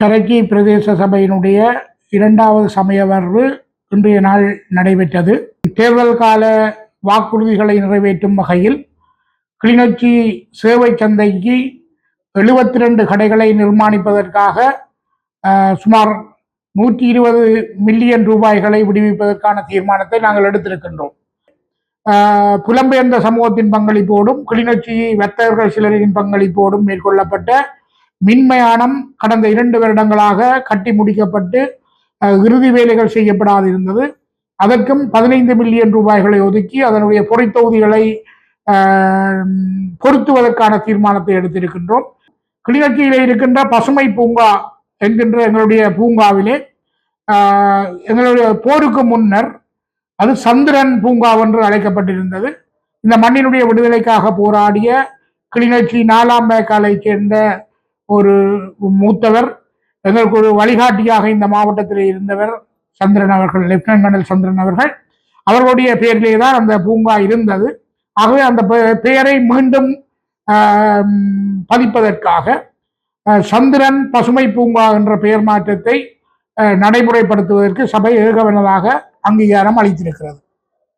கரக்கி பிரதேச சபையினுடைய இரண்டாவது சமயவர்வு இன்றைய நாள் நடைபெற்றது. தேர்தல் கால வாக்குறுதிகளை நிறைவேற்றும் வகையில் கிளிநொச்சி சேவை சந்தைக்கு எழுபத்தி ரெண்டு கடைகளை நிர்மாணிப்பதற்காக சுமார் நூற்றி இருபது மில்லியன் ரூபாய்களை விடுவிப்பதற்கான தீர்மானத்தை நாங்கள் எடுத்திருக்கின்றோம். புலம்பெயர்ந்த சமூகத்தின் பங்களிப்போடும் கிளிநொச்சி வர்த்தகர்கள் சிலரின் பங்களிப்போடும் மேற்கொள்ளப்பட்ட மின்மயானம் கடந்த இரண்டு வருடங்களாக கட்டி முடிக்கப்பட்டு இறுதி வேலைகள் செய்யப்படாது இருந்தது அதற்கும் பதினைந்து மில்லியன் ரூபாய்களை ஒதுக்கி அதனுடைய பொறித்தொகுதிகளை பொருத்துவதற்கான தீர்மானத்தை எடுத்திருக்கின்றோம். கிளிநொச்சியிலே இருக்கின்ற பசுமை பூங்கா என்கின்ற எங்களுடைய பூங்காவிலே எங்களுடைய போருக்கு முன்னர் அது சந்திரன் பூங்கா என்று அழைக்கப்பட்டிருந்தது. இந்த மண்ணினுடைய விடுதலைக்காக போராடிய கிளிநொச்சி நாலாம் மேக்காலை சேர்ந்த ஒரு மூத்தவர் எங்களுக்கு ஒரு வழிகாட்டியாக இந்த மாவட்டத்தில் இருந்தவர் சந்திரன் அவர்கள் லெப்டினன்ட் கர்னல் சந்திரன் அவர்கள். அவர்களுடைய பெயரிலே தான் அந்த பூங்கா இருந்தது. ஆகவே அந்த பெயரை மீண்டும் பதிப்பதற்காக சந்திரன் பசுமை பூங்கா என்ற பெயர் மாற்றத்தை நடைமுறைப்படுத்துவதற்கு சபை ஏகவனதாக அங்கீகாரம் அளித்திருக்கிறது.